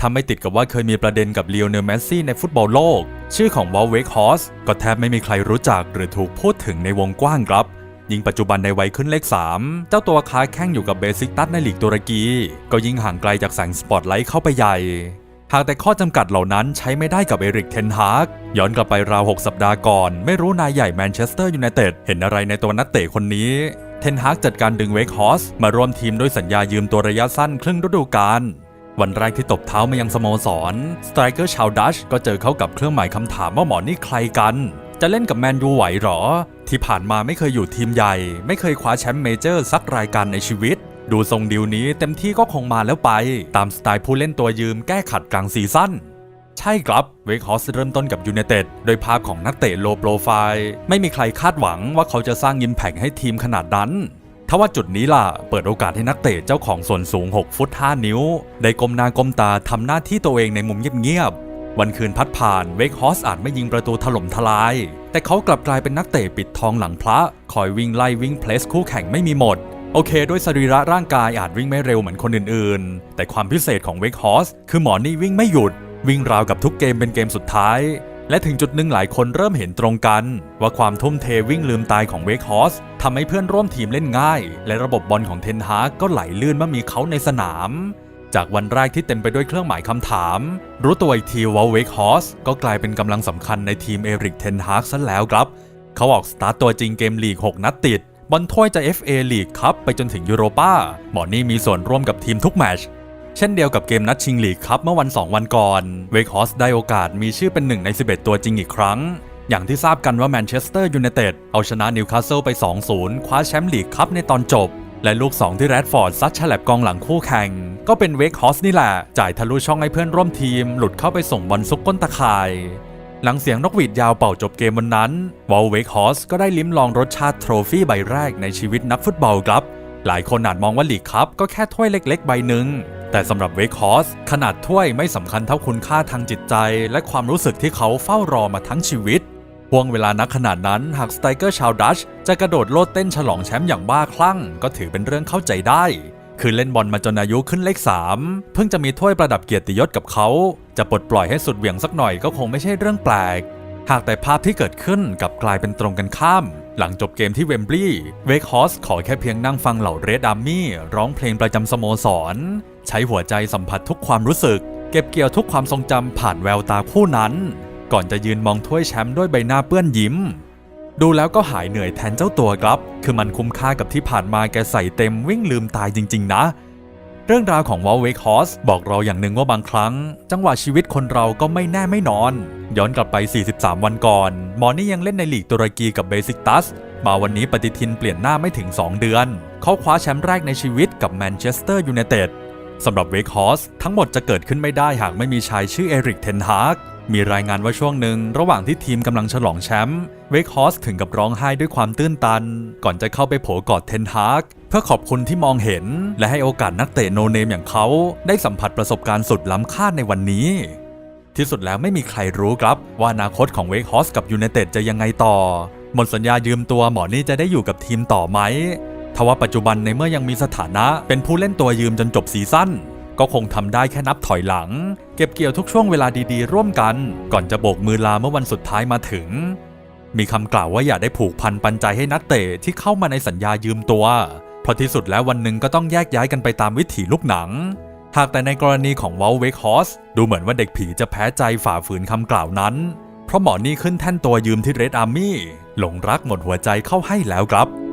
ถ้าไม่ติดกับว่าเคยมีประเด็นกับเลโอเนลเมสซี่ในฟุตบอลโลก ชื่อของวอลเวกฮอสก็แทบไม่มีใครรู้จักหรือถูกพูดถึงในวงกว้างครับ ยิ่งปัจจุบันในวัยขึ้นเลข 3 เจ้าตัวค้าแข่งอยู่กับเบซิกตัสในลีกตุรกี ก็ยิ่งห่างไกลจากแสงสปอตไลท์เข้าไปใหญ่ หากแต่ข้อจำกัดเหล่านั้นใช้ไม่ได้กับเอริกเทนฮากย้อนกลับไปราว 6 สัปดาห์ก่อน ไม่รู้นายใหญ่แมนเชสเตอร์ยูไนเต็ดเห็นอะไรในตัวนักเตะคนนี้เทนฮากจัดการดึงเวกฮอสมาร่วมทีมด้วยสัญญายืมตัวระยะสั้นครึ่งฤดูกาล วันแรกที่ตบเท้ามายังสโมสร สไตรเกอร์ชาวดัชก็เจอเขากับเครื่องหมายคำถามว่าหมอนี่ใครกัน จะเล่นกับแมนยูไหวหรอ ที่ผ่านมาไม่เคยอยู่ทีมใหญ่ ไม่เคยคว้าแชมป์เมเจอร์สักรายการในชีวิต ดูทรงดิวนี้เต็มที่ก็คงมาแล้วไป ตามสไตล์ผู้เล่นตัวยืมแก้ขัดกลางซีซั่นใช่ครับ เวกฮอสเริ่มต้นกับยู i นเต็ดโดยภาพของนักเตะโลโปรไฟล์ ไม่มีใครคาดหวังว่าเขาจะสร้างยิมแพกให้ทีมขนาดนั้น ทว่าจุดนี้ล่ะ เปิดโอกาสให้นักเตะเจ้าของส่วนสูง 6 ฟุต 5 นิ้ว ได้ก้มหน้าก้มตาทำหน้าที่ตัวเองในมุมเงียบๆ วันคืนพัดผ่านเวกฮอสอาจไม่ยิงประตูถล่มทลาย แต่เขากลับกลายเป็นนักเตะปิดทองหลังพระ คอยวิ่งไล่วิ่งเพลสคู่แข่งไม่มีหมด โอเค ด้วยสรีระร่างกายอาจวิ่งไม่เร็วเหมือนคนอื่นๆ แต่ความพิเศษของเวกฮอสคือหมอนี่วิ่งไม่หยุด วิ่งราวกับทุกเกมเป็นเกมสุดท้ายและถึงจุดหนึ่งหลายคนเริ่มเห็นตรงกัน ว่าความทุ่มเทวิ่งลืมตายของเวกฮอส ทำให้เพื่อนร่วมทีมเล่นง่าย และระบบบอลของเทนฮากก็ไหลลื่นเมื่อมีเขาในสนาม จากวันแรกที่เต็มไปด้วยเครื่องหมายคำถาม รู้ตัวอีกทีว่าเวกฮอสก็กลายเป็นกำลังสำคัญในทีมเอริกเทนฮากซะแล้วครับ เขาออกสตาร์ตตัวจริงเกมลีก 6 นัดติดบอลถ้วยจะ FA ลีกครับไปจนถึงยูโรป้าหมอนี่มีส่วนร่วมกับทีมทุกแมชเช่นเดียวกับเกมนัดชิงลีกครับเมื่อวัน 2 วันก่อน เวกฮอสได้โอกาสมีชื่อเป็นหนึ่งใน 11 ตัวจริงอีกครั้ง อย่างที่ทราบกันว่าแมนเชสเตอร์ยูไนเต็ดเอาชนะนิวคาสเซิลไป 2-0 คว้าแชมป์ลีกครับในตอนจบ และลูก 2 ที่แรดฟอร์ดซัดฉลับกองหลังคู่แข่ง ก็เป็นเวกฮอสนี่แหละ จ่ายทะลุช่องให้เพื่อนร่วมทีม หลุดเข้าไปส่งบอลซุกก้นตะข่าย หลังเสียงนกหวีดยาวเป่าจบเกมวันนั้นวอลเวกฮอสก็ได้ลิ้มลองรสชาติโทรฟี่ใบแรกในชีวิตนักฟุตบอลครับหลายคนอาจมองว่าลีกคัพก็แค่ถ้วยเล็ก ๆ ใบหนึ่งแต่สำหรับเวกฮอสขนาดถ้วยไม่สำคัญเท่าคุณค่าทางจิตใจ และความรู้สึกที่เขาเฝ้ารอมาทั้งชีวิต ห่วงเวลานักขนาดนั้นหากสไตเกอร์ชาวดัชจะกระโดดโลดเต้นฉลองแชมป์อย่างบ้าคลั่ง ก็ถือเป็นเรื่องเข้าใจได้ คือเล่นบอลมาจนอายุขึ้นเลข 3 เพิ่งจะมีถ้วยประดับเกียรติยศกับเขา จะปลดปล่อยให้สุดเหวี่ยงสักหน่อยก็คงไม่ใช่เรื่องแปลก หากแต่ภาพที่เกิดขึ้นกลับกลายเป็นตรงกันข้าม หลังจบเกมที่เวมบลีย์เวกฮอสขอแค่เพียงนั่งฟังเหล่าเรดอาร์มี่ร้องเพลงประจำสโมสร ใช้หัวใจสัมผัสทุกความรู้สึก เก็บเกี่ยวทุกความทรงจำผ่านแววตาคู่นั้น ก่อนจะยืนมองถ้วยแชมป์ด้วยใบหน้าเปื้อนยิ้ม ดูแล้วก็หายเหนื่อยแทนเจ้าตัวครับ คือมันคุ้มค่ากับที่ผ่านมาแกใส่เต็มวิ่งลืมตายจริง ๆ นะ เรื่องราวของวอลเวกฮอสบอกเราอย่างหนึ่งว่าบางครั้ง จังหวะชีวิตคนเราก็ไม่แน่ไม่นอน ย้อนกลับไป 43 วันก่อนมอนี่ยังเล่นในลีกตุรกีกับเบซิกตัสมาวันนี้ปฏิทินเปลี่ยนหน้าไม่ถึง 2 เดือน เขาคว้าแชมป์แรกในชีวิตกับแมนเชสเตอร์ยูไนเต็ดสำหรับเวกฮอสทั้งหมดจะเกิดขึ้นไม่ได้หากไม่มีชายชื่อเอริกเทนฮาก มีรายงานว่าช่วงหนึ่งระหว่างที่ทีมกำลังฉลองแชมป์เวกฮอสถึงกับร้องไห้ด้วยความตื้นตัน ก่อนจะเข้าไปโผกอดเทนฮากเพื่อขอบคุณที่มองเห็น และให้โอกาสนักเตะโนเนมอย่างเขา ได้สัมผัสประสบการณ์สุดล้ำค่าในวันนี้ ที่สุดแล้วไม่มีใครรู้ครับว่าอนาคตของเวกฮอสกับยูไนเต็ดจะยังไงต่อ หมดสัญญายืมตัวหมอนี่จะได้อยู่กับทีมต่อไหมทว่าปัจจุบันในเมื่อยังมีสถานะเป็นผู้เล่นตัวยืมจนจบซีซั่น ก็คงทำได้แค่นับถอยหลัง เก็บเกี่ยวทุกช่วงเวลาดีๆ ร่วมกัน ก่อนจะโบกมือลาเมื่อวันสุดท้ายมาถึง มีคำกล่าวว่าอย่าได้ผูกพันปันใจให้นักเตะที่เข้ามาในสัญญายืมตัว เพราะที่สุดแล้ววันหนึ่งก็ต้องแยกย้ายกันไปตามวิถีลูกหนังหากแต่ในกรณีของวอลเวกฮอสดูเหมือนว่าเด็กผีจะแพ้ใจฝ่าฝืนคำกล่าวนั้น เพราะหมอนี่ขึ้นแท่นตัวยืมที่เรดอาร์มี่หลงรักหมดหัวใจเข้าให้แล้วครับ